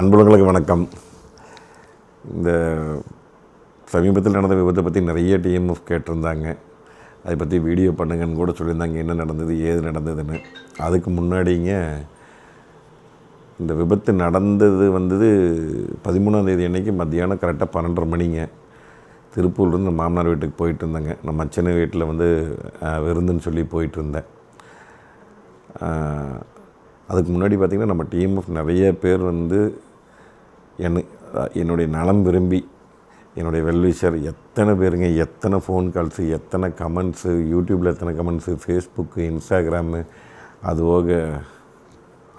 அன்புகளுக்கு வணக்கம். இந்த சமீபத்தில் நடந்த விபத்தை பற்றி நிறைய டிஎம்எஃப் கேட்டிருந்தாங்க. அதை பற்றி வீடியோ பண்ணுங்கன்னு கூட சொல்லியிருந்தாங்க. என்ன நடந்தது ஏது நடந்ததுன்னு. அதுக்கு முன்னாடிங்க இந்த விபத்து நடந்தது வந்தது பதிமூணாம் தேதி மத்தியானம் கரெக்டாக பன்னெண்டரை மணிங்க. திருப்பூர்லேருந்து மாமனார் வீட்டுக்கு போயிட்டு இருந்தேங்க. நம்ம அச்சனை வீட்டில் வந்து விருந்துன்னு சொல்லி போயிட்டு இருந்தேன். அதுக்கு முன்னாடி பார்த்திங்கன்னா நம்ம டீம் நிறைய பேர் வந்து என்னை என்னுடைய நலம் விரும்பி என்னுடைய வெல்விஷர் எத்தனை பேருங்க எத்தனை ஃபோன் கால்ஸு எத்தனை கமெண்ட்ஸு யூடியூப்பில் எத்தனை கமெண்ட்ஸு ஃபேஸ்புக்கு இன்ஸ்டாகிராமு அது போக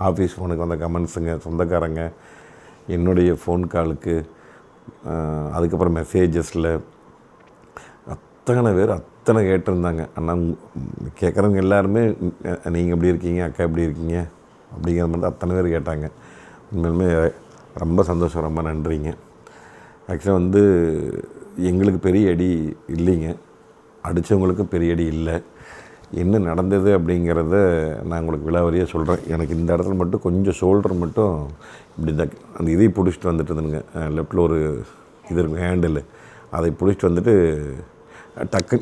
ஆஃபீஸ் ஃபோனுக்கு வந்த கமெண்ட்ஸுங்க சொந்தக்காரங்க என்னுடைய ஃபோன் காலுக்கு அதுக்கப்புறம் மெசேஜஸில் அத்தனை பேர் அத்தனை கேட்டிருந்தாங்க. அண்ணா கேட்குறவங்க எல்லாருமே நீங்கள் எப்படி இருக்கீங்க அக்கா எப்படி இருக்கீங்க அப்படிங்கிற மாதிரி அத்தனை பேர் கேட்டாங்க. உண்மையிலுமே ரொம்ப சந்தோஷம் ரொம்ப நன்றிங்க. ஆக்சுவலாக வந்து எங்களுக்கு பெரிய அடி இல்லைங்க. அடித்தவங்களுக்கும் பெரிய அடி இல்லை. என்ன நடந்தது அப்படிங்கிறத நான் உங்களுக்கு விலாவரியாக சொல்கிறேன் எனக்கு இந்த இடத்துல மட்டும் கொஞ்சம் ஷோல்டர் மட்டும் இப்படி தான் அந்த இதை பிடிச்சிட்டு வந்துட்டு இருந்தேனுங்க லெஃப்டில் ஒரு இது இருக்கும் ஹேண்டில் அதை பிடிச்சிட்டு வந்துட்டு டக்கு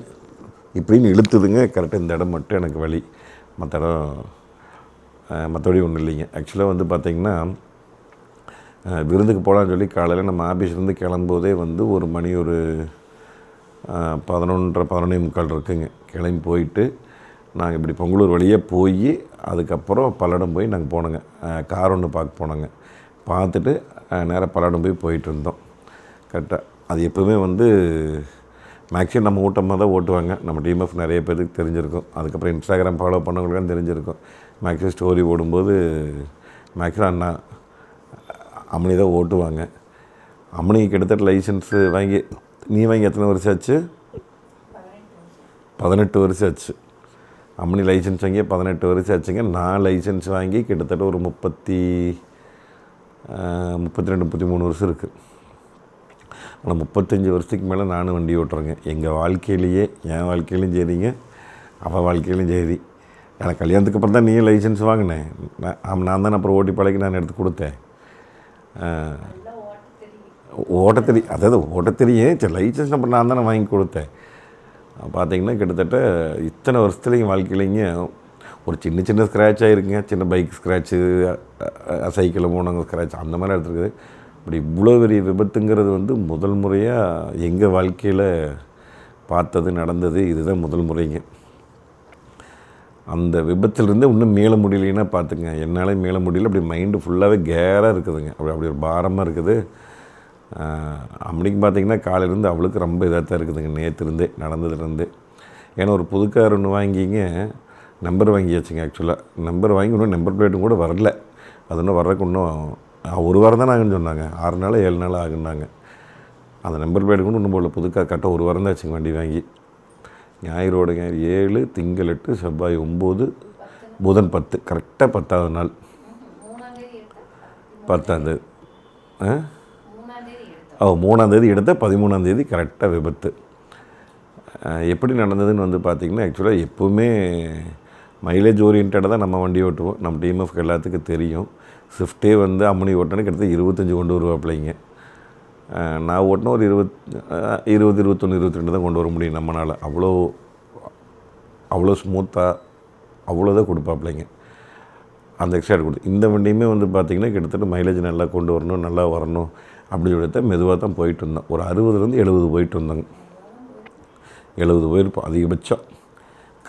இப்படின்னு இழுத்துதுங்க. கரெக்டாக இந்த இடம் மட்டும் எனக்கு வழி மற்ற இடம் மற்றபடி ஒன்றும் இல்லைங்க. ஆக்சுவலாக வந்து பார்த்திங்கன்னா விருந்துக்கு போகலான்னு சொல்லி காலையில் நம்ம ஆஃபீஸ்லேருந்து கிளம்பும்போதே வந்து ஒரு மணி ஒரு பதினொன்றரை பதினொன்னே முக்கால் இருக்குங்க. கிளம்பி போயிட்டு நாங்கள் இப்படி பொங்கலூர் வழியாக போய் அதுக்கப்புறம் பல்லடம் போய் நாங்கள் போனோங்க. கார் ஒன்று பார்க்க போனோங்க. பார்த்துட்டு நேராக பல்லடம் போய் போயிட்டு இருந்தோம் கரெக்டாக அது எப்போவுமே வந்து மேக்ஸிமம் நம்ம ஊட்டமாக தான் ஓட்டுவாங்க. நம்ம டீம் ஆஃப் நிறைய பேருக்கு தெரிஞ்சிருக்கும். அதுக்கப்புறம் இன்ஸ்டாகிராம் ஃபாலோ பண்ணவங்களுக்கும் தெரிஞ்சிருக்கும். மேக்ஸிமம் ஸ்டோரி ஓடும்போது மேக்ஸிமம் அண்ணா அம்மனி தான் ஓட்டுவாங்க. அம்மனிக்கு கிட்டத்தட்ட லைசன்ஸு வாங்கி நீ வாங்கி எத்தனை வருஷம் ஆச்சு? பதினெட்டு வருஷம் ஆச்சு. அம்மனி லைசன்ஸ் வாங்கி பதினெட்டு வருஷம் ஆச்சுங்க. நான் லைசன்ஸ் வாங்கி கிட்டத்தட்ட ஒரு முப்பத்தி முப்பத்தி ரெண்டு முப்பத்தி மூணு வருஷம் இருக்குது ஆனால் முப்பத்தஞ்சு வருஷத்துக்கு மேலே நானும் வண்டி ஓட்டுறேங்க. எங்கள் வாழ்க்கையிலேயே என் வாழ்க்கையிலையும் சரிங்க. அவள் வாழ்க்கையிலையும் சரி. எனக்கு கல்யாணத்துக்கு அப்புறம் தான் நீயும் லைசன்ஸ் வாங்கினேன். நான் நான் தானே அப்புறம் ஓட்டி பழகி நான் எடுத்து கொடுத்தேன். ஓட்டத்தறி அதாவது ஓட்ட சரி லைசன்ஸ் நம்பர் நான் தானே வாங்கி கொடுத்தேன். பார்த்தீங்கன்னா கிட்டத்தட்ட இத்தனை வருஷத்துலேயும் வாழ்க்கையிலைங்க ஒரு சின்ன சின்ன ஸ்க்ராட்ச் ஆகிருக்குங்க சின்ன பைக் ஸ்க்ராட்சு சைக்கிளில் போனவங்க ஸ்க்ராட்ச் அந்த மாதிரி எடுத்துருக்குது. இப்படி இவ்வளோ பெரிய விபத்துங்கிறது வந்து முதல் முறையாக எங்கள் வாழ்க்கையில் பார்த்தது நடந்தது இதுதான் முதல் முறைங்க. அந்த விபத்துலேருந்து இன்னும் மீள முடியலன்னா பார்த்துங்க. என்னால் மீள முடியல. அப்படி மைண்டு ஃபுல்லாகவே கேராக இருக்குதுங்க. அப்படி அப்படி ஒரு பாரமாக இருக்குது. அன்னைக்கு பார்த்தீங்கன்னா காலையிலேருந்து அவளுக்கு ரொம்ப இதாக தான் இருக்குதுங்க. நேற்றுலேருந்து நடந்ததுலேருந்து. ஏன்னா ஒரு புது கார் ஒன்று வாங்கிங்க நம்பர் வாங்கியாச்சுங்க ஆக்சுவலாக நம்பர் வாங்கி இன்னும் நம்பர் பிளேட்டும் கூட வரல. அது இன்னும் வர்றதுக்கு இன்னும் ஒரு வாரம் தான் ஆகுன்னு சொன்னாங்க. ஆறு நாள் ஏழு நாள் ஆகுன்னாங்க அந்த நம்பர் பிளேட் கூட இன்னும் போல புதுக்காக கரெக்டாக ஒரு வாரம் தான் ஆச்சுங்க வண்டி வாங்கி. ஞாயிறோட ஞாயிறு ஏழு திங்கள் எட்டு செவ்வாய் ஒம்பது புதன் பத்து. கரெக்டாக பத்தாவது நாள். பத்தாந்தேதி ஆ? ஓ மூணாந்தேதி எடுத்த பதிமூணாந்தேதி கரெக்டாக விபத்து. எப்படி நடந்ததுன்னு வந்து பார்த்திங்கன்னா ஆக்சுவலாக எப்போவுமே மைலேஜ் ஓரியன்டாக தான் நம்ம வண்டி ஓட்டுவோம். நம்ம டீம் எல்லாத்துக்கும் தெரியும். ஸ்விஃப்ட்டே வந்து அம்மனி ஓட்டணும் கிட்டத்தட்ட இருபத்தஞ்சி கொண்டு வருவாப்பிள்ளைங்க நான் ஓட்டினா ஒரு இருபத் இருபது இருபத்தொன்று இருபத்தி ரெண்டு தான் கொண்டு வர முடியும் நம்மளால் அவ்வளோ அவ்வளோ ஸ்மூத்தாக அவ்வளோதான் கொடுப்பாப்பிள்ளைங்க அந்த எக்ஸ்ட்ரா கொடுத்து. இந்த வண்டியுமே வந்து பார்த்திங்கன்னா கிட்டத்தட்ட மைலேஜ் நல்லா கொண்டு வரணும் நல்லா வரணும் அப்படி சொல்லிட்டு மெதுவாக தான் போயிட்டு இருந்தோம். ஒரு அறுபதுலேருந்து எழுபது போயிட்டு இருந்தாங்க. எழுபது போயிருப்போம் அதிகபட்சம்.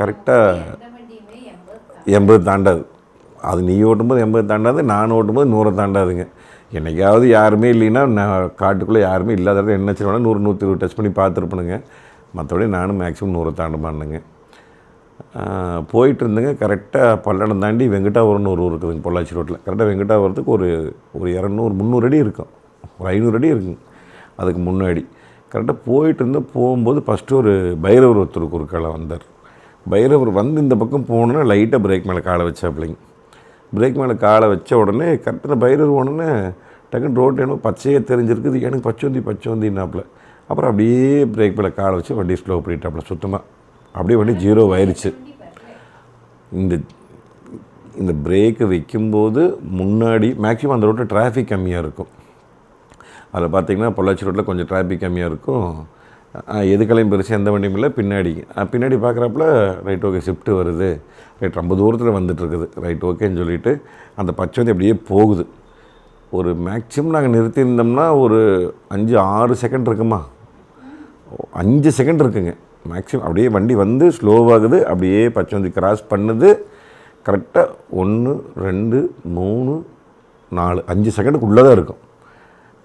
கரெக்டாக எண்பது தாண்டாது. அது நீ ஓட்டும்போது எண்பது தாண்டாது நான் ஓட்டும்போது நூறை தாண்டாதுங்க. என்னைக்காவது யாருமே இல்லைன்னா நான் காட்டுக்குள்ளே யாருமே இல்லாத இடத்துல என்ன செய்வாங்க நூறு நூற்றி இருபது டச் பண்ணி பார்த்துருப்பணுங்க மற்றபடி நானும் மேக்ஸிமம் நூறை தாண்டுமானுங்க போயிட்டு இருந்தேங்க. கரெக்டாக பல்லடம் தாண்டி வெங்கடாபுரம்னு ஒரு ஊர் இருக்குதுங்க பொள்ளாச்சி ரோட்டில். கரெக்டாக வெங்கடாபுரத்துக்கு ஒரு ஒரு இரநூறு முந்நூறு அடி இருக்கும். ஒரு ஐநூறு அடி இருக்குங்க அதுக்கு முன்னாடி. கரெக்டாக போயிட்டு இருந்து போகும்போது ஃபஸ்ட்டு ஒரு பைரவர் ஒருத்தர் குறுக்கால வந்தார் பைரவர் வந்து இந்த பக்கம் போகணுன்னா லைட்டாக பிரேக் மேலே காலை வச்சாப்பிள்ளைங்க பிரேக் மேலே காலை வச்ச உடனே கரெக்டாக பயிர் உடனே டக்குன்னு ரோட்டு எனக்கு பச்சையாக தெரிஞ்சிருக்குது. எனக்கு பச்சோந்தி பச்சோந்தின்னாப்புல. அப்புறம் அப்படியே பிரேக் மேலே காலை வச்சு வண்டி ஸ்லோ பண்ணிட்டாப்புல சுத்தமாக அப்படியே வண்டி ஜீரோ ஆயிடுச்சு இந்த இந்த பிரேக்கு வைக்கும்போது முன்னாடி மேக்ஸிமம் அந்த ரோட்டில் டிராஃபிக் கம்மியாக இருக்கும். அதில் பார்த்தீங்கன்னா பொள்ளாச்சி ரோட்டில் கொஞ்சம் டிராஃபிக் கம்மியாக இருக்கும். எதுக்கலையும் பெருசாக எந்த வண்டியும் இல்லை. பின்னாடி பின்னாடி பார்க்குறப்பல ரைட் ஓகே ஷிஃப்ட்டு வருது. ரைட் ரொம்ப தூரத்தில் வந்துட்டுருக்குது. ரைட் ஓகேன்னு சொல்லிட்டு அந்த பச்சை வந்து அப்படியே போகுது. ஒரு மேக்ஸிமம் நாங்கள் நிறுத்தியிருந்தோம்னா ஒரு அஞ்சு ஆறு செகண்ட் இருக்குமா? அஞ்சு செகண்ட் இருக்குங்க. மேக்ஸிமம் அப்படியே வண்டி வந்து ஸ்லோவாகுது அப்படியே பச்சை வந்து கிராஸ் பண்ணுது. கரெக்டாக ஒன்று ரெண்டு மூணு நாலு அஞ்சு செகண்டுக்குள்ளே தான் இருக்கும்.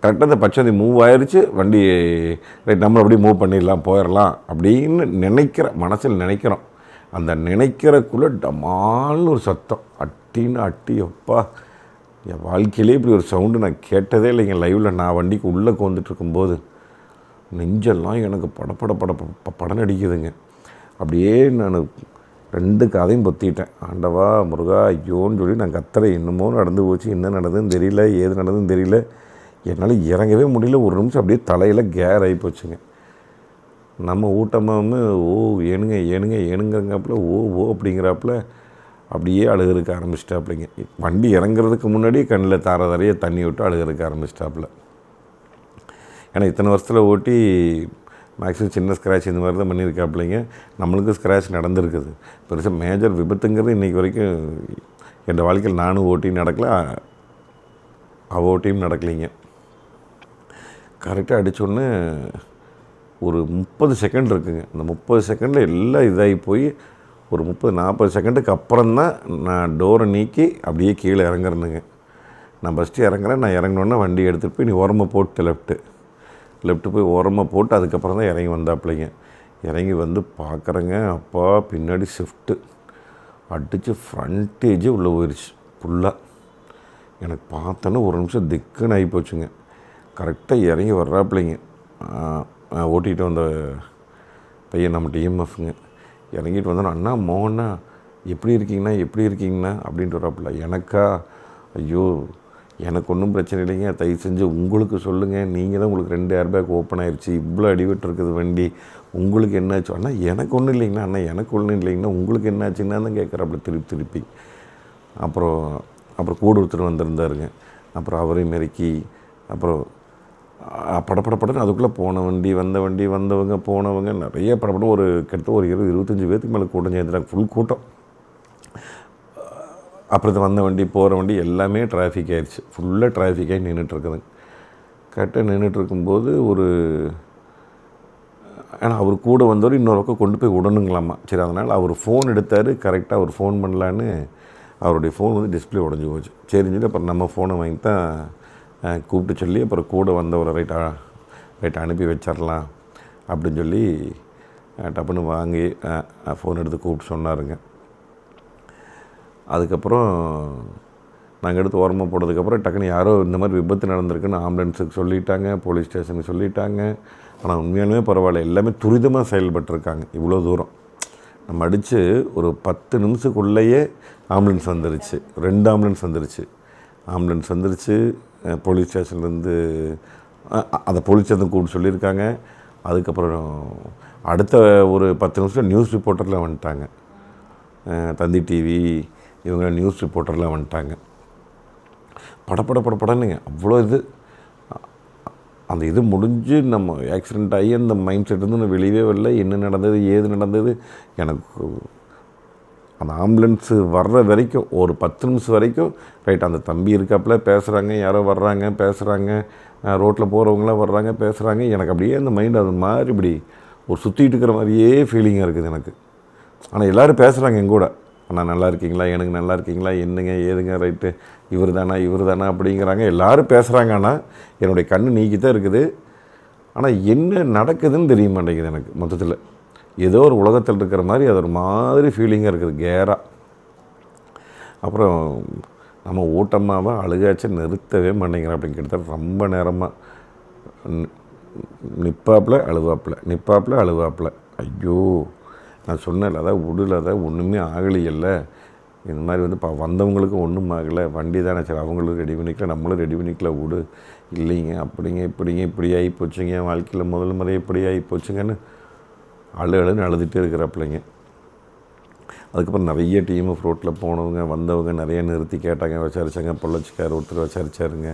கரெக்டாக இந்த பச்சை மூவ் ஆயிடுச்சு வண்டி ரைட் நம்ம அப்படியே மூவ் பண்ணிடலாம் போயிடலாம் அப்படின்னு நினைக்கிற மனசில் நினைக்கிறோம். அந்த நினைக்கிறக்குள்ளே டமால்னு ஒரு சத்தம். அட்டின்னு அட்டி அப்பா என் வாழ்க்கையிலே இப்படி ஒரு சவுண்டு நான் கேட்டதே இல்லைங்க. லைவில் நான் வண்டிக்கு உள்ளே வந்துட்டுருக்கும்போது நெஞ்செல்லாம் எனக்கு படப்பட பட ப- படம் அடிக்குதுங்க. அப்படியே நான் ரெண்டு கதையும் பொத்திட்டேன். ஆண்டவா முருகா ஐயோன்னு சொல்லி நான் கத்துறேன் என்னமோ நடந்து போச்சு என்ன நடந்ததுன்னு தெரியல ஏது நடந்ததுன்னு தெரியல என்னால் இறங்கவே முடியல. ஒரு நிமிஷம் அப்படியே தலையில் கேர் ஆகி போச்சுங்க. நம்ம ஊட்டமாம ஓ ஏனுங்க ஏனுங்க ஏனுங்கிறங்காப்புல ஓ ஓ அப்படிங்கிறாப்புல அப்படியே அழுகிறதுக்கு ஆரம்பிச்சிட்டாப்புலைங்க. வண்டி இறங்குறதுக்கு முன்னாடி கண்ணில் தார தாரையே தண்ணி விட்டு அழுகிறதுக்கு ஆரம்பிச்சிட்டாப்புல. ஏன்னா இத்தனை வருஷத்தில் ஓட்டி மேக்ஸிமம் சின்ன ஸ்க்ராட்ச் இந்த மாதிரி தான் பண்ணியிருக்காப்புலைங்க. நம்மளுக்கும் ஸ்க்ராட்ச் நடந்திருக்குது. பெருசாக மேஜர் விபத்துங்கிறது இன்றைக்கி வரைக்கும் என் வாழ்க்கையில் நானும் ஓட்டியும் நடக்கல. அவ ஓட்டியும் நடக்கலைங்க. கரெக்டாக அடித்தோடனே ஒரு முப்பது செகண்ட் இருக்குங்க. அந்த முப்பது செகண்டில் எல்லாம் இதாகி போய் ஒரு முப்பது நாற்பது செகண்டுக்கு அப்புறம் தான் நான் டோரை நீக்கி அப்படியே கீழே இறங்குறேனுங்க. நான் ஃபஸ்ட்டு இறங்குறேன். நான் இறங்கினோன்னே வண்டி எடுத்துகிட்டு போய் நீ உரமாக போட்டு லெஃப்ட்டு லெஃப்ட்டு போய் உரமாக போட்டு அதுக்கப்புறம் தான் இறங்கி வந்தாப்பிள்ளைங்க இறங்கி வந்து பார்க்குறேங்க அப்பா பின்னாடி ஷிஃப்ட்டு அடித்து ஃப்ரண்டேஜே உள்ளே போயிடுச்சு ஃபுல்லாக எனக்கு பார்த்தோன்னே ஒரு நிமிஷம் திக்குன்னு ஆகி போச்சுங்க. கரெக்டாக இறங்கி வர்றாப்பிள்ளைங்க ஓட்டிகிட்டு வந்த பையன் நம்ம டிஎம்எஃப்ங்க. இறங்கிட்டு வந்தோம் அண்ணா மோகண்ணா எப்படி இருக்கீங்கண்ணா எப்படி இருக்கீங்கண்ணா? அப்படின்ட்டு வர்றாப்புல. எனக்கா? ஐயோ எனக்கு ஒன்றும் பிரச்சனை இல்லைங்க. தயவு செஞ்சு உங்களுக்கு சொல்லுங்கள் நீங்கள் தான் உங்களுக்கு ரெண்டு ஏர் பேக் ஓப்பன் ஆயிடுச்சு இவ்வளோ அடிபட்டு இருக்குது வண்டி. உங்களுக்கு என்னாச்சு? அண்ணா எனக்கு ஒன்றும் இல்லைங்கண்ணா. அண்ணா எனக்கு ஒன்றும் இல்லைங்கண்ணா. உங்களுக்கு என்னாச்சுன்னா தான் கேட்குறாப்புல. திருப்பி திருப்பி. அப்புறம் அப்புறம் கூட ஒருத்தர் வந்திருந்தாருங்க. அப்புறம் அவரையும் மெருக்கி அப்புறம் அஹ், படன்னு அதுக்குள்ளே போன வண்டி வந்த வண்டி வந்தவங்க போனவங்க நிறைய படப்படம் ஒரு கிட்டத்தட்ட ஒரு இருபது இருபத்தஞ்சி பேர்த்துக்கு மேலே கூட்டம் சேர்ந்துட்டாங்க ஃபுல் கூட்டம். அப்புறத்து வந்த வண்டி போகிற வண்டி எல்லாமே டிராஃபிக் ஆயிடுச்சு. ஃபுல்லாக டிராஃபிக்காகி நின்றுட்டுருக்குதுங்க. கரெக்டாக நின்றுட்டுருக்கும்போது ஒரு ஏன்னா அவர் கூட வந்தவர் இன்னொரு பக்கம் கொண்டு போய் விடணுங்களாமா. சரி அதனால் அவர் ஃபோன் எடுத்தார் கரெக்டாக அவர் ஃபோன் பண்ணலான்னு அவருடைய ஃபோன் வந்து டிஸ்பிளே உடஞ்சி போச்சு. சரின்னு அப்புறம் நம்ம ஃபோனை வாங்கி தான் கூப்பிட்டு சொல்லி அப்புறம் கூட வந்தவரை ரைட்டா ரைட் அனுப்பி வச்சிடலாம் அப்படின்னு சொல்லி டப்புன்னு வாங்கி ஃபோன் எடுத்து கூப்பிட்டு சொன்னாருங்க. அதுக்கப்புறம் நாங்கள் எடுத்து ஓரமாக போனதுக்கப்புறம் டக்குன்னு யாரோ இந்த மாதிரி விபத்து நடந்திருக்குன்னு ஆம்புலன்ஸுக்கு சொல்லிட்டாங்க போலீஸ் ஸ்டேஷனுக்கு சொல்லிட்டாங்க. ஆனால் உண்மையாலுமே பரவாயில்ல. எல்லாமே துரிதமாக செயல்பட்டுருக்காங்க. இவ்வளோ தூரம். நம்ம அடித்து ஒரு பத்து நிமிஷத்துக்குள்ளேயே ஆம்புலன்ஸ் வந்துருச்சு. ரெண்டு ஆம்புலன்ஸ் வந்துருச்சு. ஆம்புலன்ஸ் வந்துருச்சு. போலீஸ் ஸ்டேஷன்லேருந்து அதை போலீஸ் ஸ்டேஷன் கூப்பிட்டு சொல்லியிருக்காங்க. அதுக்கப்புறம் அடுத்த ஒரு பத்து நிமிஷம் நியூஸ் ரிப்போர்ட்டரில் வந்துட்டாங்க. தந்தி டிவி இவங்க நியூஸ் ரிப்போர்ட்டரில் வந்துட்டாங்க. படப்பட படப்படனுங்க அவ்வளோ இது. அந்த இது முடிஞ்சு நம்ம ஆக்சிடெண்ட் ஆகி அந்த மைண்ட் செட் வந்து வெளியவே வரல. என்ன நடந்தது ஏது நடந்தது எனக்கு அந்த ஆம்புலன்ஸு வர்ற வரைக்கும் ஒரு பத்து நிமிஷம் வரைக்கும் ரைட் அந்த தம்பி இருக்காப்புல பேசுகிறாங்க யாரோ வர்றாங்க பேசுகிறாங்க ரோட்டில் போகிறவங்களாம் வர்றாங்க பேசுகிறாங்க எனக்கு அப்படியே அந்த மைண்ட் அது மாதிரி இப்படி ஒரு சுற்றிட்டு இருக்கிற மாதிரியே ஃபீலிங்காக இருக்குது எனக்கு. ஆனால் எல்லோரும் பேசுகிறாங்க என் கூட. அண்ணா நல்லா இருக்கீங்களா? எனக்கு நல்லா இருக்கீங்களா? என்னங்க ஏதுங்க ரைட்டு இவர் தானா இவர் தானா அப்படிங்கிறாங்க. எல்லோரும் பேசுகிறாங்க ஆனால் என்னுடைய கண்ணு நீக்கி தான் இருக்குது. ஆனால் என்ன நடக்குதுன்னு தெரிய மாட்டேங்குது எனக்கு மொத்தத்தில். ஏதோ ஒரு உலகத்தில் இருக்கிற மாதிரி அது ஒரு மாதிரி ஃபீலிங்காக இருக்குது கேராக அப்புறம் நம்ம ஊட்டமாவை அழுகாச்சு நிறுத்தவே மாட்டேங்கிறேன் அப்படின்னு கிட்டத்தட்ட ரொம்ப நேரமாக நிப்பாப்பில் அழுவாப்பில். நிப்பாப்பில் அழுவாப்பில். ஐயோ நான் சொன்னேன் அதான் விடல அதான் ஒன்றுமே ஆகலையில்ல. இந்த மாதிரி வந்து பா வந்தவங்களுக்கும் ஒன்றும் ஆகலை. வண்டி தானே சரி அவங்களும் ரெடி பண்ணிக்கல நம்மளும் ரெடி பண்ணிக்கல. விடு. இல்லைங்க அப்படிங்க இப்படிங்க இப்படி ஆகி போச்சுங்க வாழ்க்கையில் முதல் முறை இப்படி ஆகி போச்சுங்கன்னு அழு அழுன்னு அழுதுகிட்டே இருக்கிற பிள்ளைங்க. அதுக்கப்புறம் நிறைய டீம் ஃப்ரோட்டில் போனவங்க வந்தவங்க நிறைய நிறுத்தி கேட்டாங்க விசாரிச்சாங்க பொள்ளச்சிக்கார் ஒருத்தர் விசாரிச்சாருங்க.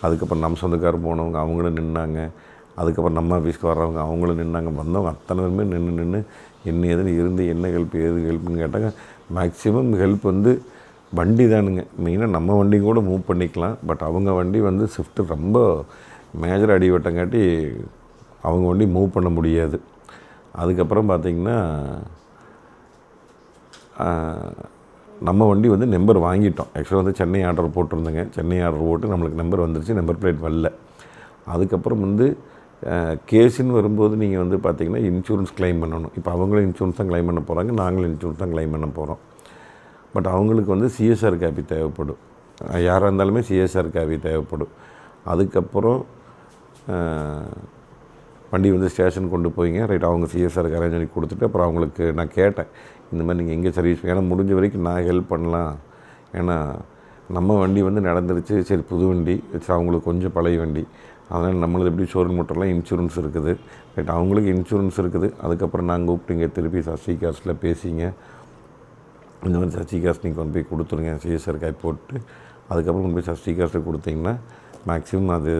அதுக்கப்புறம் நம்ம சொந்தக்கார் போனவங்க அவங்களும் நின்னாங்க. அதுக்கப்புறம் நம்ம ஆஃபீஸ்க்கு வர்றவங்க அவங்களும் நின்னாங்க. வந்தவங்க அத்தனை பேருமே நின்று நின்று என்ன ஏதுன்னு இருந்து என்ன ஹெல்ப் எது ஹெல்ப்னு கேட்டாங்க. மேக்ஸிமம் ஹெல்ப் வந்து வண்டி தானுங்க. மெயினாக நம்ம வண்டி கூட மூவ் பண்ணிக்கலாம். பட் அவங்க வண்டி வந்து ஷிஃப்ட்டு ரொம்ப மேஜர் அடிவட்டம் காட்டி அவங்க வண்டி மூவ் பண்ண முடியாது. அதுக்கப்புறம் பார்த்திங்கன்னா நம்ம வண்டி வந்து நம்பர் வாங்கிட்டோம். ஆக்சுவலாக வந்து சென்னை ஆர்டர் போட்டிருந்தேங்க. சென்னை ஆர்டர் போட்டு நம்மளுக்கு நம்பர் வந்துருச்சு நம்பர் பிளேட் வரல. அதுக்கப்புறம் வந்து கேஸுன்னு வரும்போது நீங்கள் வந்து பார்த்தீங்கன்னா இன்சூரன்ஸ் கிளைம் பண்ணணும். இப்போ அவங்களும் இன்சூரன்ஸ் தான் கிளைம் பண்ண போகிறாங்க நாங்களும் இன்சூரன்ஸ் தான் கிளைம் பண்ண போகிறோம் பட் அவங்களுக்கு வந்து சிஎஸ்ஆர் காப்பி தேவைப்படும். யாராக இருந்தாலுமே சிஎஸ்ஆர் காப்பி தேவைப்படும். அதுக்கப்புறம் வண்டி வந்து ஸ்டேஷன் கொண்டு போய்ங்க. ரைட் அவங்க சிஎஸ்ஆருக்கு அரேஞ்ச் பண்ணி கொடுத்துட்டு அப்புறம் அவங்களுக்கு நான் கேட்டேன். இந்த மாதிரி நீங்கள் எங்கே சர்வீஸ் ஏன்னா முடிஞ்ச வரைக்கும் நான் ஹெல்ப் பண்ணலாம். ஏன்னா நம்ம வண்டி வந்து நடந்துருச்சு. சரி புது வண்டி. சரி அவங்களுக்கு கொஞ்சம் பழைய வண்டி. அதனால் நம்மளது எப்படி ஷோரூம் மோட்டர்லாம் இன்சூரன்ஸ் இருக்குது. ரைட் அவங்களுக்கு இன்சூரன்ஸ் இருக்குது. அதுக்கப்புறம் நாங்கள் கூப்பிட்டுங்க. திருப்பி சசி காசில் பேசிங்க. இந்த மாதிரி சசி காசு நீங்கள் கொண்டு போய் கொடுத்துருங்க. சிஎஸ்ஆர் காய் போட்டு அதுக்கப்புறம் கொண்டு போய் சஷ்டி காசில் கொடுத்தீங்கன்னா மேக்ஸிமம் அது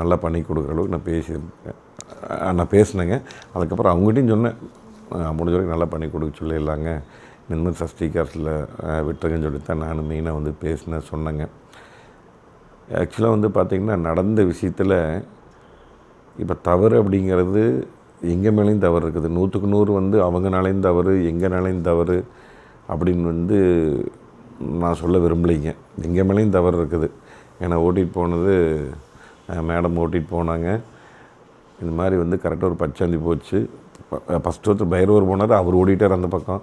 நல்லா பண்ணி கொடுக்குற அளவுக்கு நான் பேசி நான் பேசினேங்க. அதுக்கப்புறம் அவங்ககிட்டையும் சொன்னேன் முடிஞ்ச வரைக்கும் நல்லா பண்ணி கொடுக்க சொல்லிடலாங்க. இந்த மாதிரி சஷ்டி காசில் விட்டுருங்கன்னு சொல்லி தான் நான் மெயினாக வந்து பேசினேன் சொன்னேங்க. ஆக்சுவலாக வந்து பார்த்திங்கன்னா நடந்த விஷயத்தில் இப்போ தவறு அப்படிங்கிறது எங்கள் மேலேயும் தவறு இருக்குது. நூற்றுக்கு நூறு வந்து அவங்கனாலேயும் தவறு எங்கனாலேயும் தவறு அப்படின்னு வந்து நான் சொல்ல விரும்பலைங்க. எங்கள் மேலேயும் தவறு இருக்குது. ஏன்னா ஓட்டிகிட்டு போனது மேடம் ஓட்டிகிட்டு போனாங்க. இந்த மாதிரி வந்து கரெக்டாக ஒரு பச்சாந்தி போச்சு. ஃபஸ்ட்டு ஒருத்தர் பைரவர் போனார் அவர் ஓடிட்டார் அந்த பக்கம்.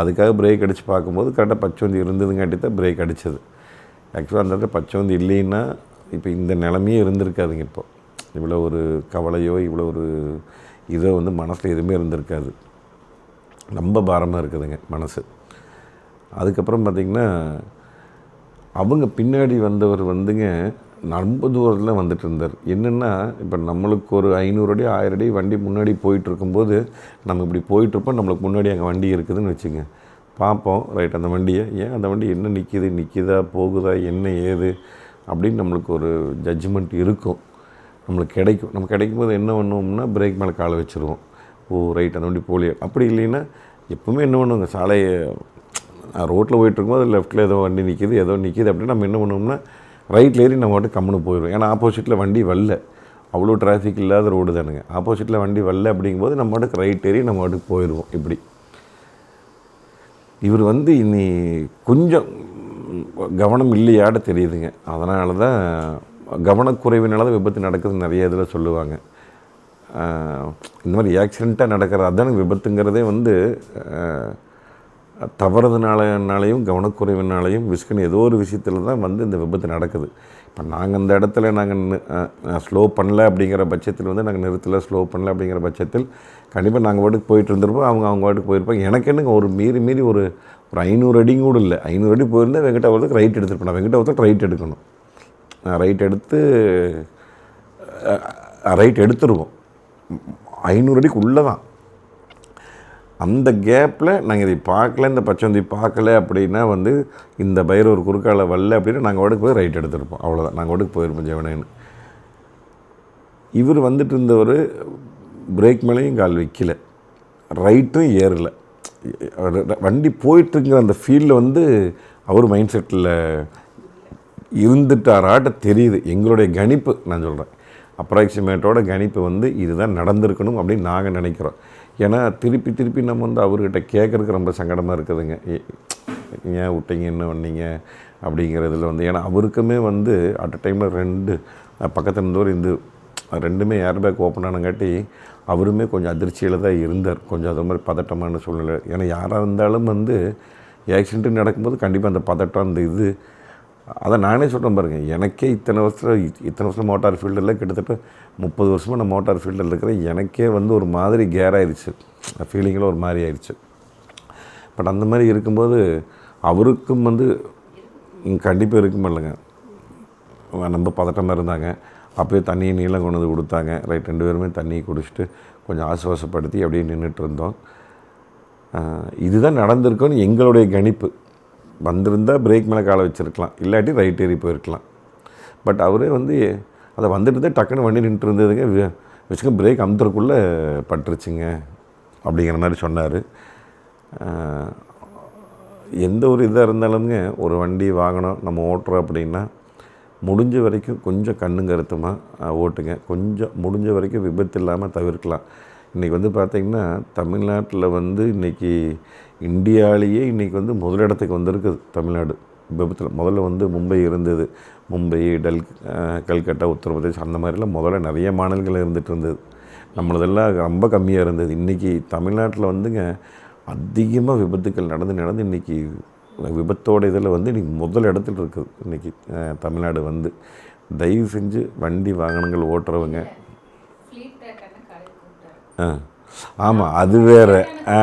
அதுக்காக பிரேக் அடித்து பார்க்கும்போது கரெக்டாக பச்சவந்தி இருந்ததுங்காட்டி தான் பிரேக் அடித்தது ஆக்சுவலாக அந்த இடத்துல பச்சவந்தி இல்லைன்னா இப்போ இந்த நிலமையே இருந்திருக்காதுங்க இப்போ. இவ்வளோ ஒரு கவலையோ இவ்வளோ ஒரு இதோ வந்து மனசில் எதுவுமே இருந்திருக்காது. ரொம்ப பாரமாக இருக்குதுங்க மனசு. அதுக்கப்புறம் பார்த்திங்கன்னா அவங்க பின்னாடி வந்தவர் வந்துங்க ரொம்ப தூரத்தில் வந்துட்டு இருந்தார். என்னென்னா இப்போ நம்மளுக்கு ஒரு ஐநூறு அடி ஆயிரம் அடி வண்டி முன்னாடி போயிட்டு இருக்கும்போது நம்ம இப்படி போயிட்டுருப்போம் நம்மளுக்கு முன்னாடி அங்கே வண்டி இருக்குதுன்னு வச்சுங்க பார்ப்போம் ரைட் அந்த வண்டியை ஏன் அந்த வண்டி என்ன நிற்கிது நிற்கிதா போகுதா என்ன ஏது? அப்படின்னு நம்மளுக்கு ஒரு ஜட்ஜ்மெண்ட் இருக்கும். நம்மளுக்கு கிடைக்கும். நம்ம கிடைக்கும் போது என்ன பண்ணுவோம்னா பிரேக் மேலே காலை வச்சுருவோம். ஓ ரைட் அந்த வண்டி போலியே அப்படி இல்லைன்னா எப்பவுமே என்ன பண்ணுவோங்க சாலையை ரோட்டில் போயிட்டுருக்கும்போது லெஃப்ட்டில் ஏதோ வண்டி நிற்கிது ஏதோ நிற்கிது அப்படின்னு நம்ம என்ன பண்ணுவோம்னா ரைட்டில் ஏறி நம்ம மட்டும் கம்முன்னு போயிடுவோம். ஏன்னா ஆப்போசிட்டில் வண்டி வரல. அவ்வளோ டிராஃபிக் இல்லாத ரோடு தானுங்க. ஆப்போசிட்டில் வண்டி வரல அப்படிங்கும்போது நம்ம மட்டும் ரைட் ஏறி நம்ம மட்டும் போயிடுவோம் இப்படி. இவர் வந்து இனி கொஞ்சம் கவனம் இல்லையாட தெரியுதுங்க. அதனால தான் கவனக்குறைவினால தான் விபத்து நடக்குதுன்னு நிறைய இதில் சொல்லுவாங்க. இந்த மாதிரி ஆக்சிடெண்ட்டாக நடக்கிற அதான விபத்துங்கிறதே வந்து தவறுதனாலனாலையும் கவனக்குறைவினாலையும் விஸ்கன் ஏதோ ஒரு விஷயத்தில் தான் வந்து இந்த விபத்து நடக்குது. இப்போ நாங்கள் இந்த இடத்துல நாங்கள் ஸ்லோ பண்ணல அப்படிங்கிற பட்சத்தில் வந்து நாங்கள் நிறுத்தலை ஸ்லோ பண்ணல அப்படிங்கிற பட்சத்தில் கண்டிப்பாக நாங்கள் வாட்டுக்கு போயிட்டு இருந்திருப்போம். அவங்க அவங்க வாட்டுக்கு போயிருப்பாங்க. எனக்கு என்னங்க ஒரு மீறி மீறி ஒரு ஒரு ஐநூறு அடி கூட இல்லை. ஐநூறு அடி போயிருந்தால் வெங்கடாபுரத்துக்கு ரைட் எடுத்துருப்பேன். நான் வெங்கடாபுரத்துக்கு ரைட் எடுக்கணும். ரைட் எடுத்து ரைட் எடுத்துருவோம். ஐநூறு அடிக்கு உள்ளே தான் அந்த கேப்பில் நாங்கள் இதை பார்க்கல இந்த பச்சந்தி பார்க்கல அப்படின்னா வந்து இந்த பைரவர் குறுக்கால வரல அப்படின்னா நாங்கள் வாட்டுக்கு போய் ரைட் எடுத்திருப்போம். அவ்வளோதான் நாங்கள் வாட்டுக்கு போயிருப்போம் ஜெவனேன்னு. இவர் வந்துட்டு இருந்தவர் பிரேக் மேலேயும் கால் வைக்கல. ரைட்டும் ஏறலை. வண்டி போயிட்டுருங்கிற அந்த ஃபீல்டில் வந்து அவர் மைண்ட் செட்டில் இருந்துட்டாராட்ட தெரியுது. எங்களுடைய கணிப்பு நான் சொல்கிறேன் அப்ராக்சிமேட்டோட கணிப்பு வந்து இதுதான் நடந்திருக்கணும் அப்படின்னு நாங்கள் நினைக்கிறோம். ஏன்னா திருப்பி திருப்பி நம்ம வந்து அவர்கிட்ட கேட்குறதுக்கு ரொம்ப சங்கடமாக இருக்குதுங்க. ஏ- ஏன் விட்டீங்க என்ன பண்ணீங்க அப்படிங்கிறதுல வந்து ஏன்னா அவருக்குமே வந்து அட் அ டைமில் ரெண்டு பக்கத்தில் இருந்தவர் இந்த ரெண்டுமே ஏர் பேக் ஓப்பன் ஆனங்காட்டி அவருமே கொஞ்சம் அதிர்ச்சியில் தான் இருந்தார். கொஞ்சம் அது மாதிரி பதட்டமான சூழ்நிலை. ஏன்னா யாராக இருந்தாலும் வந்து ஆக்சிடென்ட் நடக்கும்போது கண்டிப்பாக அந்த பதட்டம் அந்த இது அதை நானே சொல்கிறேன் பாருங்கள் எனக்கே இத்தனை வருஷம் இத்தனை வருஷம் மோட்டார் ஃபீல்டில் கிட்டத்தட்ட முப்பது வருஷமாக நான் மோட்டார் ஃபீல்டில் இருக்கிறேன். எனக்கே வந்து ஒரு மாதிரி கேர் ஆயிடுச்சு ஃபீலிங்கில் ஒரு மாதிரி ஆயிடுச்சு பட் அந்த மாதிரி இருக்கும்போது அவருக்கும் வந்து கண்டிப்பாக இருக்குமில்லைங்க ரொம்ப பதட்டமாக இருந்தாங்க. அப்போயே தண்ணியை நீளம் கொண்டு வந்து கொடுத்தாங்க. ரைட் ரெண்டு பேருமே தண்ணியை குடிச்சிட்டு கொஞ்சம் ஆசுவாசப்படுத்தி அப்படியே நின்றுட்டு இருந்தோம். இதுதான் நடந்திருக்குன்னு எங்களுடைய கணிப்பு. வந்திருந்தால் பிரேக் மேலே காலை வச்சுருக்கலாம். இல்லாட்டி ரைட் ஏறி போயிருக்கலாம். பட் அவரே வந்து அதை வந்துட்டு தான் டக்குன்னு வண்டி நின்றுட்டு இருந்ததுங்க வச்சுக்க பிரேக் அமுத்துறக்குள்ளே பட்டுருச்சுங்க. அப்படிங்கிற மாதிரி சொன்னார். எந்த ஒரு இதாக இருந்தாலுங்க ஒரு வண்டி வாகனம் நம்ம ஓட்டுறோம் அப்படின்னா முடிஞ்ச வரைக்கும் கொஞ்சம் கண்ணுங்கருத்துமாக ஓட்டுங்க. கொஞ்சம் முடிஞ்ச வரைக்கும் விபத்து இல்லாமல் தவிர்க்கலாம். இன்றைக்கி வந்து பார்த்திங்கன்னா தமிழ்நாட்டில் வந்து இன்றைக்கி இந்தியாவிலேயே இன்றைக்கி வந்து முதலிடத்துக்கு வந்திருக்குது தமிழ்நாடு. விபத்தில் முதல்ல வந்து மும்பை இருந்தது. மும்பை டெல் கல்கட்டா உத்தரப்பிரதேஷ் அந்த மாதிரிலாம் முதல்ல நிறைய மாநிலங்கள் இருந்துகிட்டு இருந்தது. நம்மளதெல்லாம் ரொம்ப கம்மியாக இருந்தது. இன்றைக்கி தமிழ்நாட்டில் வந்துங்க அதிகமாக விபத்துக்கள் நடந்து நடந்து இன்றைக்கி விபத்தோட இதில் வந்து இன்றைக்கி முதல் இடத்துல இருக்குது இன்றைக்கி தமிழ்நாடு வந்து. தயவு செஞ்சு வண்டி வாகனங்கள் ஓட்டுறவங்க. ஆ. ஆமாம் அது வேறு ஆ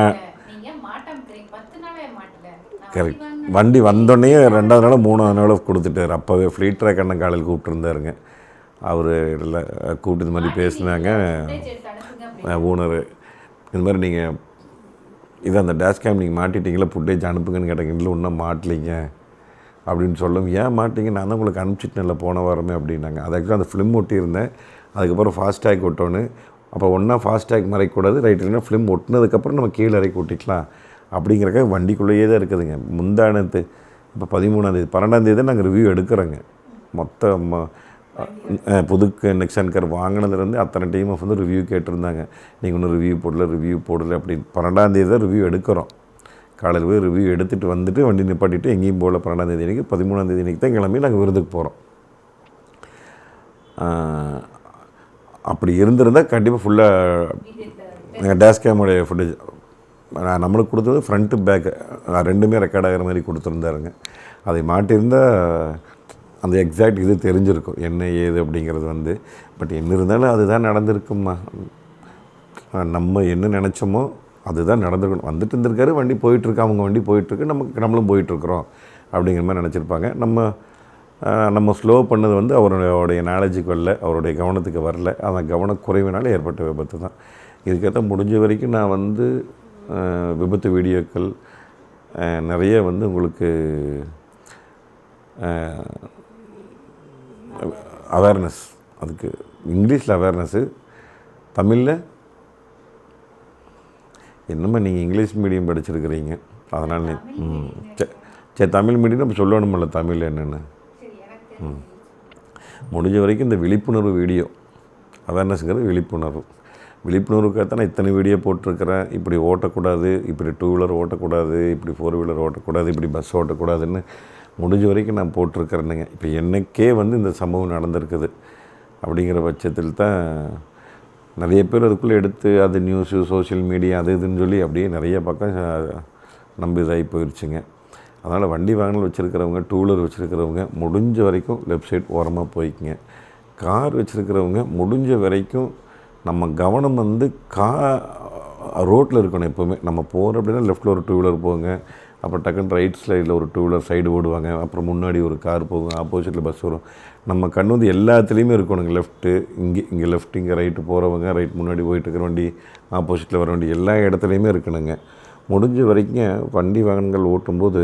நீங்க மாட்டம் தெரியும் பத்து நாளே மாட்டல நான் கரெக்ட். வண்டி வந்தோடனே ரெண்டாவது நாள் மூணாவது நாள் கொடுத்துட்டாரு. அப்போவே ஃப்ளீட் ட்ராக் அண்ணன் காலையில் கூப்பிட்டுருந்தாருங்க. அவர் இல்லை கூப்பிட்டு இந்த மாதிரி பேசினாங்க. ஓனர் இந்த மாதிரி நீங்கள் இது அந்த டேஷ் கேம் நீங்கள் மாட்டிட்டீங்களா? ஃபுட்டேஜ் அனுப்புங்கன்னு கேட்டாங்க. இல்லை இன்னும் மாட்டலிங்க. அப்படின்னு சொல்லும். ஏன் மாட்டீங்க? நான் தான் உங்களுக்கு அனுப்பிச்சிட்டேன்ல போன வாரமே அப்படின்னாங்க. அது ஆக்சுவலாக அந்த ஃபிலிம் ஒட்டியிருந்தேன். அதுக்கப்புறம் ஃபாஸ்டேக் ஒட்டோன்னு. அப்போ ஒன்றா ஃபாஸ்டேக் மறைக்கூடாது ரைட் இல்லைன்னா ஃபிலிம் ஒட்டினதுக்கப்புறம் நம்ம கீழே இறக்கி ஒட்டிக்கலாம். அப்படிங்கிறக்க வண்டிக்குள்ளேயே தான் இருக்குதுங்க. முந்தானத்து இப்போ பதிமூணாந்தேதி பன்னெண்டாந்தேதி நாங்கள் ரிவ்யூ எடுக்கிறோங்க. மொத்த புதுக்கு நெக்ஸான் கார் வாங்கினதுலேருந்து அத்தனை டீம் ஆஃப் வந்து ரிவ்யூ கேட்டிருந்தாங்க. நீங்கள் ஒன்றும் ரிவ்யூ போடல ரிவ்யூ போடல அப்படின்னு. பன்னெண்டாந்தேதி தான் ரிவ்யூ எடுக்கிறோம். காலையில் போய் ரிவ்யூ எடுத்துகிட்டு வந்துட்டு வண்டி நிப்பாட்டிட்டு எங்கேயும் போகல பன்னெண்டாந்தேதி அன்றைக்கி பதிமூணாந்தேதி அன்றைக்கி தான் கிளம்பி நாங்கள் விருதுக்கு போகிறோம் அப்படி இருந்திருந்தால் கண்டிப்பாக ஃபுல்லாக டேஷ் கேமுடைய ஃபுட்டேஜ் நம்மளுக்கு கொடுத்தது ஃப்ரண்ட்டு பேக்கு ரெண்டுமே ரெக்கார்ட் ஆகிற மாதிரி கொடுத்துருந்தாருங்க. அதை மாட்டியிருந்தால் அந்த எக்ஸாக்ட் இது தெரிஞ்சிருக்கும். என்ன ஏது அப்படிங்கிறது வந்து. பட் என்ன இருந்தாலும் அதுதான் நடந்திருக்கும்மா. நம்ம என்ன நினச்சோமோ அதுதான் நடந்திருக்கணும். வந்துட்டு இருந்திருக்காரு வண்டி போயிட்டுருக்கு அவங்க வண்டி போயிட்டுருக்கு நமக்கு நம்மளும் போயிட்டுருக்குறோம் அப்படிங்கிற மாதிரி நினச்சிருப்பாங்க. நம்ம நம்ம ஸ்லோ பண்ணது வந்து அவருடைய நாலேஜுக்கு வரல அவருடைய கவனத்துக்கு வரல. அந்த கவனக்குறைவினால் ஏற்பட்ட விபத்து தான். இதுக்கேற்ற முடிஞ்ச வரைக்கும் நான் வந்து விபத்து வீடியோக்கள் நிறைய வந்து உங்களுக்கு அவேர்னஸ் அதுக்கு இங்கிலீஷில் அவேர்னஸ்ஸு தமிழில் என்னம்மா நீங்கள் இங்கிலீஷ் மீடியம் படிச்சிருக்கிறீங்க? அதனால் நீ ம். சரி தமிழ் மீடியம் நம்ம சொல்லணுமில்ல தமிழ் என்னென்னு? தெரியும் முடிஞ்ச வரைக்கும் இந்த விழிப்புணர்வு வீடியோ அவேர்னஸ்ங்கிறது விழிப்புணர்வு. விழிப்புணர்வுக்காக தான் நான் இத்தனை வீடியோ போட்டிருக்கிறேன். இப்படி ஓட்டக்கூடாது இப்படி டூ வீலர் ஓட்டக்கூடாது இப்படி ஃபோர் வீலர் ஓட்டக்கூடாது இப்படி பஸ் ஓட்டக்கூடாதுன்னு முடிஞ்ச வரைக்கும் நான் போட்டிருக்கிறேனுங்க இப்போ எனக்கே வந்து இந்த சம்பவம் நடந்திருக்குது. அப்படிங்கிற பட்சத்தில் தான் நிறைய பேர் அதுக்குள்ளே எடுத்து அது நியூஸு சோஷியல் மீடியா அது இதுன்னு சொல்லி அப்படியே நிறைய பக்கம் நம்பி இதாகி போயிடுச்சுங்க அதனால் வண்டி வாகனம் வச்சுருக்கிறவங்க டூ வீலர் வச்சுருக்கிறவங்க முடிஞ்ச வரைக்கும் லெஃப்ட் சைட் ஓரமாக போய்க்குங்க. கார் வச்சுருக்கிறவங்க முடிஞ்ச வரைக்கும் நம்ம கவனம் வந்து கா ரோட்டில் இருக்கணும் எப்போவுமே. நம்ம போகிறோம் அப்படின்னா லெஃப்ட்டில் ஒரு டூ வீலர் போங்க அப்புறம் டக்குன்னு ரைட் சைடில் ஒரு டூ வீலர் சைடு ஓடுவாங்க அப்புறம் முன்னாடி ஒரு கார் போகும் ஆப்போசிட்டில் பஸ் வரும். நம்ம கண் வந்து எல்லாத்துலேயுமே இருக்கணுங்க லெஃப்ட்டு இங்கே இங்கே லெஃப்ட் இங்கே ரைட்டு போகிறவங்க ரைட் முன்னாடி போயிட்டு இருக்கிற வண்டி ஆப்போசிட்டில் வர வண்டி எல்லா இடத்துலையுமே இருக்கணுங்க. முடிஞ்ச வரைக்கும் வண்டி வாகனங்கள் ஓட்டும்போது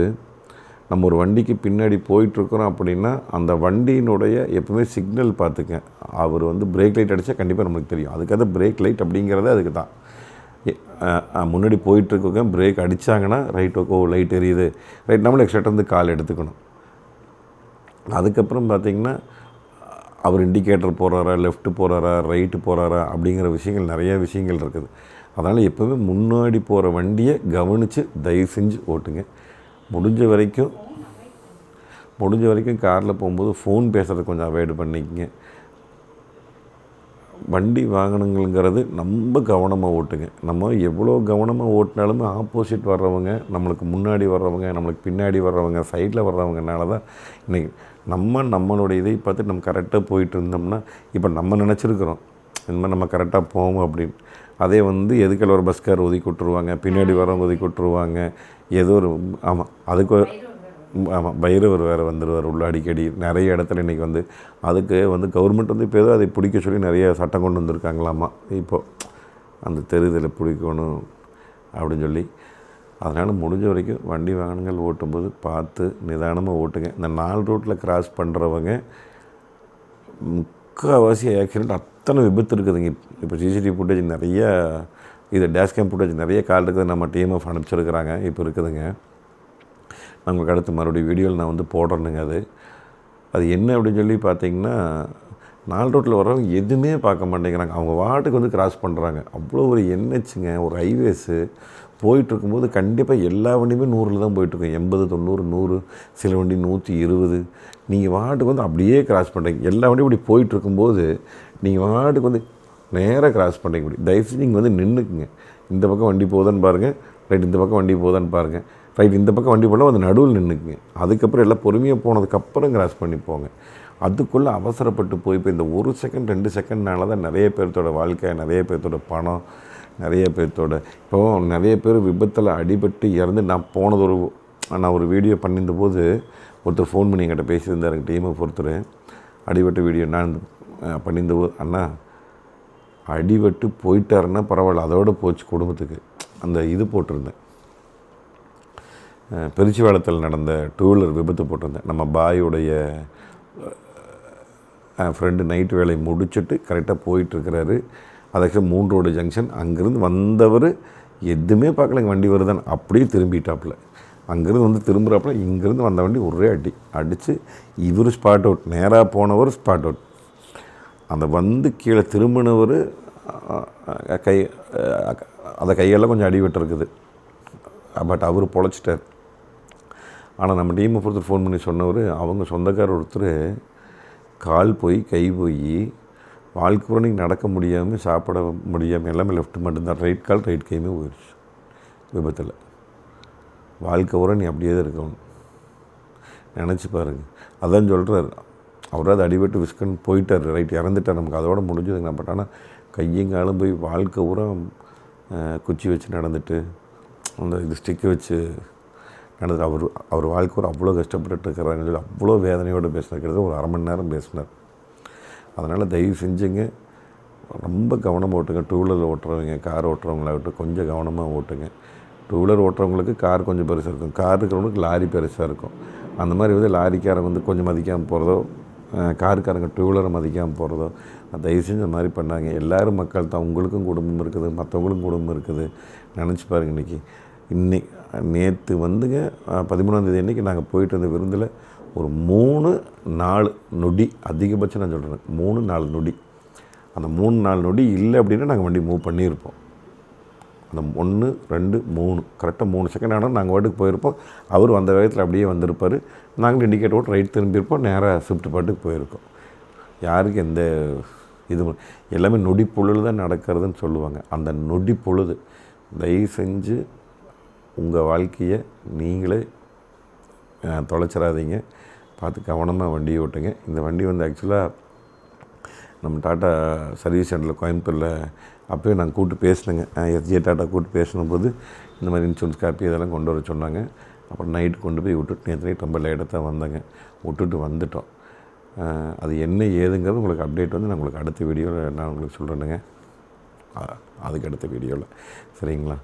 நம்ம ஒரு வண்டிக்கு பின்னாடி போயிட்டுருக்குறோம் அப்படின்னா அந்த வண்டியினுடைய எப்பவுமே சிக்னல் பார்த்துக்க. அவர் வந்து பிரேக் லைட் அடித்தா கண்டிப்பாக நம்மளுக்கு தெரியும். அதுக்காக பிரேக் லைட் அப்படிங்கிறதே அதுக்கு தான். முன்னாடி போயிட்டுருக்கோங்க பிரேக் அடித்தாங்கன்னா ரைட் ஓ லைட் எரியுது. ரைட் நம்மளும் எக்ஸ்ட்ரா வந்து கால் எடுத்துக்கணும். அதுக்கப்புறம் பார்த்திங்கன்னா அவர் இண்டிகேட்டர் போகிறாரா லெஃப்ட்டு போகிறாரா ரைட்டு போகிறாரா அப்படிங்கிற விஷயங்கள் நிறைய விஷயங்கள் இருக்குது. அதனால் எப்போவுமே முன்னாடி போகிற வண்டியை கவனித்து தயவு செஞ்சு ஓட்டுங்க. முடிஞ்ச வரைக்கும் முடிஞ்ச வரைக்கும் காரில் போகும்போது ஃபோன் பேசுகிறத கொஞ்சம் அவாய்டு பண்ணிக்கங்க. வண்டி வாகனங்கள்ங்கிறது ரொம்ப கவனமாக ஓட்டுங்க. நம்ம எவ்வளோ கவனமாக ஓட்டினாலுமே ஆப்போசிட் வர்றவங்க நம்மளுக்கு முன்னாடி வர்றவங்க நம்மளுக்கு பின்னாடி வர்றவங்க சைடில் வர்றவங்கனால தான் இன்றைக்கி நம்ம நம்மளுடைய இதை பார்த்து நம்ம கரெக்டாக போயிட்டு இருந்தோம்னா இப்போ நம்ம நினச்சிருக்கிறோம் இந்த மாதிரி நம்ம கரெக்டாக போவோம் அப்படின்னு. அதே வந்து எதுக்கில் ஒரு பஸ்கார் ஒதுக்கி விட்ருவாங்க பின்னாடி வரவங்க ஒதுக்கி விட்ருவாங்க ஏதோ ஒரு ஆமாம் அதுக்கு ஆமாம் பைரவர் வேறு வந்துடுவார் உள்ள அடிக்கடி. நிறைய இடத்துல இன்றைக்கி வந்து அதுக்கு வந்து கவர்மெண்ட் வந்து இப்போ ஏதோ அதை பிடிக்க சொல்லி நிறைய சட்டம் கொண்டு வந்திருக்காங்களாமா? இப்போது அந்த தெருதில் பிடிக்கணும் அப்படின்னு சொல்லி. அதனால் முடிஞ்ச வரைக்கும் வண்டி வாகனங்கள் ஓட்டும்போது பார்த்து நிதானமாக ஓட்டுங்க. இந்த நாலு ரோட்டில் கிராஸ் பண்ணுறவங்க முக்கால்வாசி ஆக்சிடெண்ட் அத்தனை விபத்து இருக்குதுங்க. இப்போ சிசிடிவி ஃபுட்டேஜ் நிறைய இது டேஷ் கேம் ஃபுட்டேஜ் நிறைய கால் இருக்குது. நம்ம டிஎம்எஃப் அனுப்பிச்சிருக்கிறாங்க. இப்போ இருக்குதுங்க. நான் உங்களுக்கு அடுத்து மறுபடியும் வீடியோவில் நான் வந்து போடுறேனுங்க அது. அது என்ன அப்படின்னு சொல்லி பார்த்தீங்கன்னா நாலு ரோட்டில் வரவங்க எதுவுமே பார்க்க மாட்டேங்கிறாங்க. அவங்க வாட்டுக்கு வந்து கிராஸ் பண்ணுறாங்க அவ்வளோ ஒரு என்ஹெச்சுங்க ஒரு ஹைவேஸு போயிட்டுருக்கும்போது கண்டிப்பாக எல்லா வண்டியுமே நூறில் தான் போயிட்டுருக்கோம். எண்பது தொண்ணூறு நூறு சில வண்டி நூற்றி இருபது. நீங்கள் வாட்டுக்கு வந்து அப்படியே கிராஸ் பண்ணுறீங்க எல்லா வண்டியும் இப்படி போயிட்டுருக்கும்போது நீங்கள் வாட்டுக்கு வந்து நேராக கிராஸ் பண்ணிக்க முடியும். தயவுசெய்து நீங்கள் வந்து நின்றுக்குங்க இந்த பக்கம் வண்டி போதான்னு பாருங்கள் ரைட் இந்த பக்கம் வண்டி போகுதான்னு பாருங்கள் ரைட் இந்த பக்கம் வண்டி போனால் அந்த நடுவில் நின்றுக்குங்க அதுக்கப்புறம் எல்லாம் பொறுமையாக போனதுக்கப்புறம் கிராஸ் பண்ணி போங்க. அதுக்குள்ளே அவசரப்பட்டு போய் இப்போ இந்த ஒரு செகண்ட் ரெண்டு செகண்ட்னால தான் நிறைய பேர்த்தோட வாழ்க்கை நிறைய பேர்த்தோட பணம் நிறைய பேர்த்தோட இப்போ நிறைய பேர் விபத்தில் அடிபட்டு இறந்து நான் போனது ஒரு நான் ஒரு வீடியோ பண்ணியிருந்த போது ஒருத்தர் ஃபோன் பண்ணி என்கிட்ட பேசியிருந்தார். எங்கள் டீமை பொறுத்தர் அடிபட்ட வீடியோ நான் அஹ், அண்ணா அடிபட்டு போயிட்டாருன்னா பரவாயில்ல அதோட போச்சு குடும்பத்துக்கு. அந்த இது போட்டிருந்தேன். பெருச்சிவாளத்தில் நடந்த டூ வீலர் விபத்து போட்டிருந்தேன். நம்ம பாயுடைய ஃப்ரெண்டு நைட்டு வேலையை முடிச்சுட்டு கரெக்டாக போயிட்டுருக்கிறாரு. அதுக்கு மூன்று ரோடு ஜங்ஷன் அங்கேருந்து வந்தவர் எதுவுமே பார்க்கலங்க வண்டி வருதான்னு. அப்படியே திரும்பிட்டாப்புல. அங்கேருந்து வந்து திரும்புகிறாப்புல இங்கேருந்து வந்த வண்டி ஒரே அடி. அடித்து இவர் ஸ்பாட் அவுட் நேராக போனவர் ஸ்பாட் அவுட் அந்த வந்து கீழே திரும்பினவர் கை அந்த கையெல்லாம் கொஞ்சம் அடிபட்டு இருக்குது பட் அவர் பொழைச்சிட்டார். ஆனால் நம்ம டீமை பொறுத்து ஃபோன் பண்ணி சொன்னவர் அவங்க சொந்தக்காரர் ஒருத்தர் கால் போய் கை போய் வாழ்க்கை பூரா நடக்க முடியாமல் சாப்பிட முடியாமல் எல்லாமே லெஃப்ட் மட்டும்தான். ரைட் கால் ரைட் கையுமே போயிடுச்சு விபத்தில். வாழ்க்கை பூரா நீ அப்படியே தான் இருக்கணும். நினச்சி பாருங்கள் அதான் சொல்கிறார் அவராது அடிபட்டு விஸ்கன் போயிட்டார் ரைட் இறந்துட்டார் நமக்கு. அதோட முடிஞ்சதுங்க. பட் ஆனால் கையும் காலும் போய் வாழ்க்கை பூரா குச்சி வச்சு நடந்துட்டு அந்த இது ஸ்டிக்கு வச்சு நடந்து அவர் அவர் வாழ்க்கை ஒரு அவ்வளோ கஷ்டப்பட்டுட்டு இருக்கிறாங்கன்னு சொல்லி அவ்வளோ வேதனையோடு பேசினார். கிட்டத்தட்ட ஒரு அரை மணி நேரம் பேசினார். அதனால் தயவு செஞ்சுங்க. ரொம்ப கவனமாக ஓட்டுங்க. டூ வீலர் ஓட்டுறவங்க கார் ஓட்டுறவங்களாகட்டும் கொஞ்சம் கவனமாக ஓட்டுங்க. டூ வீலர் ஓட்டுறவங்களுக்கு கார் கொஞ்சம் பெருசாக இருக்கும். கார் இருக்கிறவங்களுக்கு லாரி பெருசாக இருக்கும். அந்த மாதிரி வந்து லாரிக்காரன் வந்து கொஞ்சம் மதிக்காமல் போகிறதோ காருக்காரங்க டூ வீலரை மதிக்காமல் போகிறதோ தயவு செஞ்சு அந்த மாதிரி பண்ணாங்க எல்லோரும் மக்கள் தான். உங்களுக்கும் குடும்பம் இருக்குது மற்றவங்களுக்கும் குடும்பம் இருக்குது. நினச்சி பாருங்க இன்றைக்கி இன்னைக்கு நேற்று வந்துங்க பதிமூணாந்தேதி அன்றைக்கி நாங்கள் போயிட்டு வந்த விருந்தில் ஒரு மூணு நாலு நொடி அதிகபட்சம் நான் சொல்கிறேன் மூணு நாலு நொடி. அந்த மூணு நாலு நொடி இல்லை அப்படின்னா நாங்கள் வண்டி மூவ் பண்ணியிருப்போம். அந்த ஒன்று ரெண்டு மூணு. கரெக்டாக மூணு செகண்ட் ஆனால் நாங்கள் வாட்டுக்கு போயிருப்போம். அவர் அந்த வேகத்தில் அப்படியே வந்திருப்பார். நாங்கள் இண்டிகேட் ஓட்டு ரைட் திரும்பியிருப்போம் நேராக ஸ்விஃப்ட் பாட்டுக்கு போயிருக்கோம். யாருக்கு எந்த இது எல்லாமே நொடி பொழுது தான் நடக்கிறதுன்னு சொல்லுவாங்க. அந்த நொடி பொழுது தயவு செஞ்சு உங்கள் வாழ்க்கையை நீங்களே தொலைச்சிடாதீங்க. பார்த்து கவனமாக வண்டி ஓட்டுங்க. இந்த வண்டி வந்து ஆக்சுவலாக நம்ம டாட்டா சர்வீஸ் சென்டரில் கோயம்புத்தூரில் அப்போயே நாங்கள் கூப்பிட்டு பேசினேங்க. எஸ்ஜே டாட்டா கூப்பிட்டு பேசினபோது இந்த மாதிரி இன்சூரன்ஸ் காப்பி இதெல்லாம் கொண்டு வர சொன்னாங்க. அப்புறம் நைட்டு கொண்டு போய் விட்டுட்டு நேற்று நைட் ரொம்ப லேட்டாக தான் வந்தேங்க. விட்டுட்டு வந்துட்டோம். அது என்ன ஏதுங்கிறது உங்களுக்கு அப்டேட் வந்து நான் உங்களுக்கு அடுத்த வீடியோவில் நான் உங்களுக்கு சொல்கிறேனுங்க அதுக்கு அடுத்த வீடியோவில் சரிங்களா?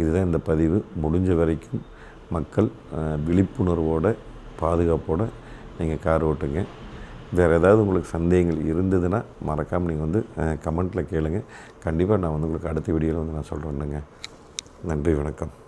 இதுதான் இந்த பதிவு. முடிஞ்ச வரைக்கும் மக்கள் விழிப்புணர்வோடு பாதுகாப்போடு நீங்கள் கார் ஓட்டுங்க. வேறு ஏதாவது உங்களுக்கு சந்தேகங்கள் இருந்ததுன்னா மறக்காமல் நீங்கள் வந்து கமெண்ட்டில் கேளுங்கள் கண்டிப்பாக நான் வந்து உங்களுக்கு அடுத்த வீடியோவில் வந்து நான் சொல்கிறேன்னுங்க நன்றி வணக்கம்.